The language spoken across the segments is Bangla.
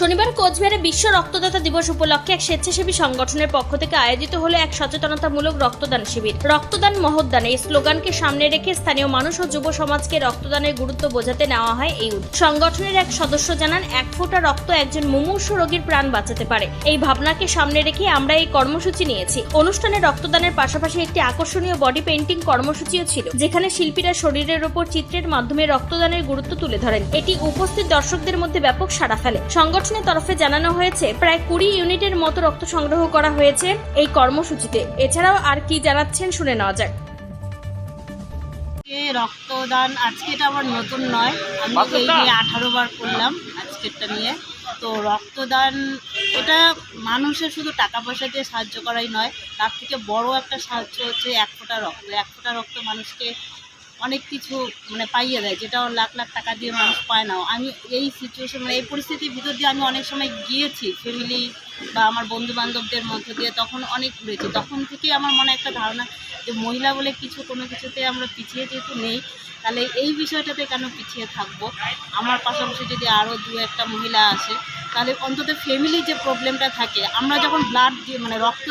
শনিবার কোচবিহারে বিশ্ব রক্তদাতা দিবস উপলক্ষে এক স্বেচ্ছাসেবী সংগঠনের পক্ষ থেকে আয়োজিত হলো এক সচেতনতামূলক রক্তদান শিবির। রক্তদান মহোদ্দানে এই স্লোগানকে সামনে রেখে স্থানীয় মানুষ ও যুব সমাজকে রক্তদানের গুরুত্ব বোঝাতে নেওয়া হয় এই সংগঠনের এক সদস্য জানান, এক ফোঁটা রক্ত একজন মুমূর্ষ রোগীর প্রাণ বাঁচাতে পারে। এই ভাবনাকে সামনে রেখে আমরা এই কর্মসূচি নিয়েছি। অনুষ্ঠানে রক্তদানের পাশাপাশি একটি আকর্ষণীয় বডি পেইন্টিং কর্মসূচিও ছিল, যেখানে শিল্পীরা শরীরের ওপর চিত্রের মাধ্যমে রক্তদানের গুরুত্ব তুলে ধরেন। এটি উপস্থিত দর্শকদের মধ্যে ব্যাপক সাড়া ফেলে। সংগঠনের তরফে জানানো হয়েছে প্রায় কুড়ি ইউনিটের মতো রক্ত সংগ্রহ করা হয়েছে এই কর্মসূচিতে। এছাড়াও আর কি জানাচ্ছেন শুনে নেওয়া যাক। রক্তদান আজকে এটা আমার নতুন নয়। আমি এই নিয়ে আঠারো বার করলাম আজকেরটা নিয়ে। তো রক্তদান এটা মানুষের শুধু টাকা পয়সা দিয়ে সাহায্য করাই নয় তার থেকে বড় একটা সাহায্য হচ্ছে এক ফোঁটা রক্ত। এক ফোঁটা রক্ত মানুষকে অনেক কিছু মানে পাইয়ে দেয় যেটা লাখ লাখ টাকা দিয়ে মানুষ পায় না। আমি এই সিচুয়েশন মানে এই পরিস্থিতির ভিতর দিয়ে আমি অনেক সময় গিয়েছি ফ্যামিলি বা আমার বন্ধু বান্ধবদের মধ্য দিয়ে, তখন অনেক ঘুরেছি। তখন থেকেই আমার মনে একটা ধারণা যে মহিলা বলে কিছু, কোনো কিছুতে আমরা পিছিয়ে যেহেতু নেই, তাহলে এই বিষয়টাতে কেন পিছিয়ে থাকব? আমার পাশাপাশি যদি আরও দু একটা মহিলা আসে, তাহলে অন্তত ফ্যামিলির যে প্রবলেমটা থাকে, আমরা যখন ব্লাড দিয়ে মানে রক্ত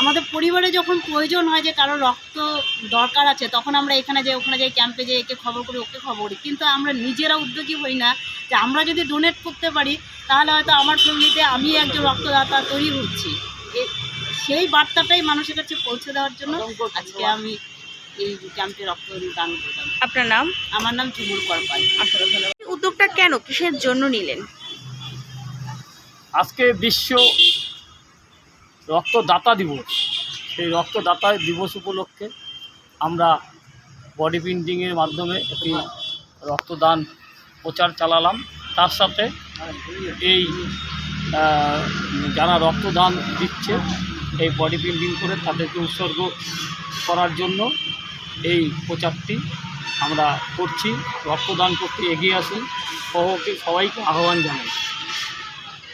আমাদের পরিবারে যখন প্রয়োজন হয় যে কারও রক্ত দরকার আছে তখন আমরা এখানে যাই ওখানে যাই ক্যাম্পে যাই একে খবর করি ওকে খবর করি। কিন্তু আমরা নিজেরা উদ্যোগী হই না যে আমরা যদি ডোনেট করতে পারি তাহলে হয়তো আমার ফ্যামিলিতে আমি একজন রক্তদাতা তৈরি হচ্ছি। সেই বার্তাটাই মানুষের কাছে পৌঁছে দেওয়ার জন্য আজকে আমি এই ক্যাম্পে রক্তদান করলাম। আপনার নাম? আমার নাম চুমুর করপাল আসলে উদ্যোগটা কেন কিসের জন্য নিলেন? আজকে বিশ্ব রক্তদাতা দিবস। সেই রক্তদাতা দিবস উপলক্ষে আমরা বডি পেন্টিংয়ের মাধ্যমে একটি রক্তদান প্রচার চালালাম। তার সাথে এই যারা রক্তদান দিচ্ছে, এই বডি পেন্টিং করে তাদেরকে উৎসর্গ করার জন্য এই প্রচারটি আমরা করছি। রক্তদান করতে এগিয়ে আসুন। সহকে সবাইকে আহ্বান জানাই।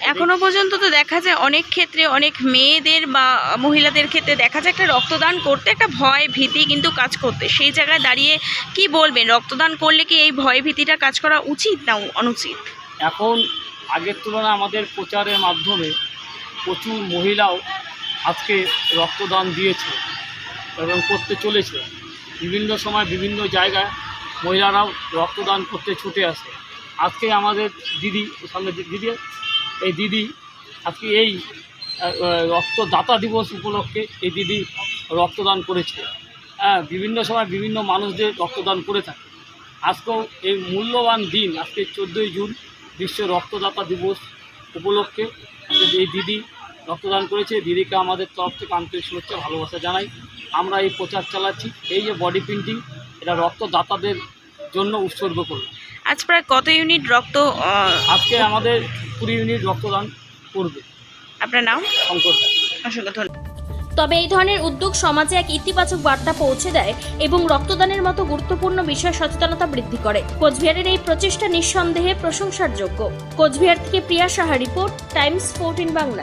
এখনও পর্যন্ত তো দেখা যায় অনেক ক্ষেত্রে অনেক মেয়েদের বা মহিলাদের ক্ষেত্রে দেখা যায় একটা রক্তদান করতে একটা ভয় ভীতি কিন্তু কাজ করতে। সেই জায়গায় দাঁড়িয়ে কি বলবেন? রক্তদান করলে কি এই ভয় ভীতিটা কাজ করা উচিত না অনুচিত? এখন আগের তুলনায় আমাদের প্রচারের মাধ্যমে প্রচুর মহিলাও আজকে রক্তদান দিয়েছে এবং করতে চলেছে। বিভিন্ন সময় বিভিন্ন জায়গায় মহিলারাও রক্তদান করতে ছুটে আসে। আজকে আমাদের দিদি সামনে দি- দিদি এই দিদি, আজকে এই রক্তদাতা দিবস উপলক্ষে এই দিদি রক্তদান করেছে। হ্যাঁ বিভিন্ন সময় বিভিন্ন মানুষদের রক্তদান করে থাকে। আজকেও এই মূল্যবান দিন, আজকে চোদ্দোই জুন, বিশ্ব রক্তদাতা দিবস উপলক্ষে এই দিদি রক্তদান করেছে। দিদিকে আমাদের তরফ থেকে আন্তরিক শুভেচ্ছা, ভালোবাসা জানাই। আমরা এই প্রচার চালাচ্ছি। এই যে বডি পেন্টিং এটা রক্তদাতাদের জন্য উৎসর্গ করলাম। আজ প্রায় কত ইউনিট রক্ত আজকে আমাদের কুড়ি ইউনিট রক্তদান করবে। আপনার নাম? শঙ্কর। অসংখ্য ধন্যবাদ। তবে এই ধরনের উদ্যোগ সমাজে এক ইতিবাচক বার্তা পৌঁছে দেয় এবং রক্তদানের মতো গুরুত্বপূর্ণ বিষয় সচেতনতা বৃদ্ধি করে। কোচবিহারের এই প্রচেষ্টা নিঃসন্দেহে প্রশংসার যোগ্য। কোচবিহার থেকে Priya Saha report Times fourteen Bangla.